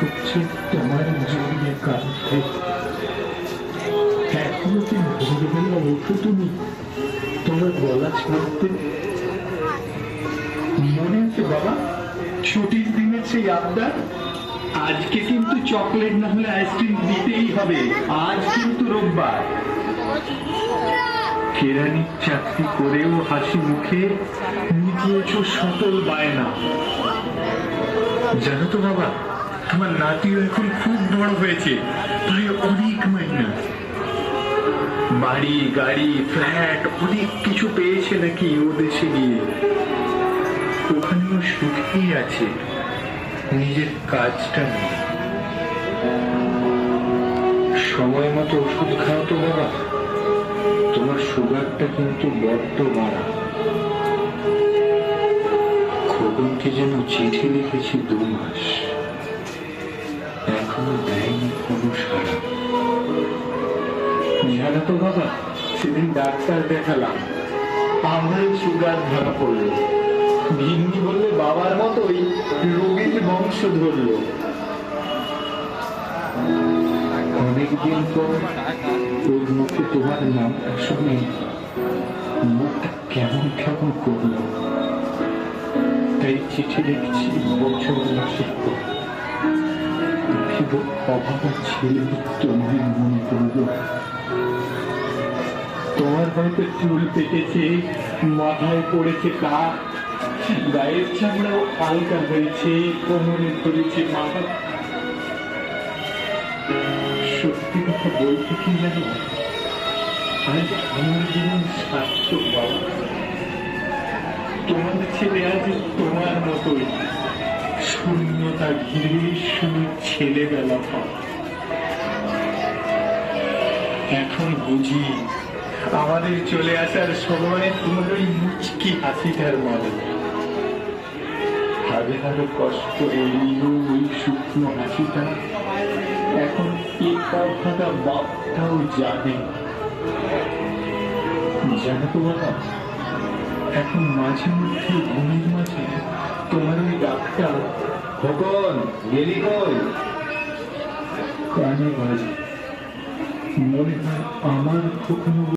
করছে তোমার জড়িয়ে কাঁদতে এখনও কি ভোরবেলা ওঠো তুমি তোমার গলা ছাড়তে মনে আছে বাবা ছুটির দিনের সেই আবদার আজকে কিন্তু চকলেট না হলে আইসক্রিম দিতেই হবে। আজ কিন্তু রোববার কেরানির চাকরি করেও হাসি মুখে মিটিয়েছ সকল বায়না জানো তো বাবা আমার নাতিও এখন খুব বড় হয়েছে। প্রায় অনেক মাইনা বাড়ি, গাড়ি ফ্ল্যাট অনেক কিছু পেয়েছে নাকি ও দেশে গিয়ে? ওখানেও সুখেই আছে। নিজের কাজটা নেই সময় মতো ওষুধ খাও তো বাবা। তোমার সুগারটা কিন্তু বড্ড বাড়া। খোকনকে যেন চিঠি লিখেছি দু মাস। এখনও দেয়নি কোনো সাড়া। জানো তো বাবা সেদিন ডাক্তার দেখালাম। আমারও সুগার ধরা পড়ল। ভিন্নি বললে, বাবার মতোই রোগীর বংশ ধরলো। অনেকদিন পর ওর মুখে তোমার নামটা শুনে মুখটা কেমন কেমন করল। তাই চিঠি লিখছি বছর মাসের পর। অভাবে ছেলে তোমার মনে করল তোমার হয়তো চুল পেটেছে, মাথায় পড়েছে কাক। গায়ের চামড়াও হালকা হয়েছে, কোমরে মাথা। সত্যি কথা বলতে কি আজ আমার জীবন সার্থক বাবা। তোমার ছেলে আজ তোমার মতোই। শূন্যতা ঘিরে ছেলেবেলা পাওয়া এখন বুঝি। আমাদের চলে আসার সময় তোমার ওই মুচকি হাসিটার মনে হাজার হাজার কষ্ট এড়িয়ে ওই শুকনো হাসিটা। এখন এই কথাটা বাপটাও জানে। জানো তো বাবা। এখন মাঝে মধ্যে ঘুমের মাঝে তোমার ওই ডাকটা খোকন গেলি কই? কানে বাজে। মনে হয় আমার কখনো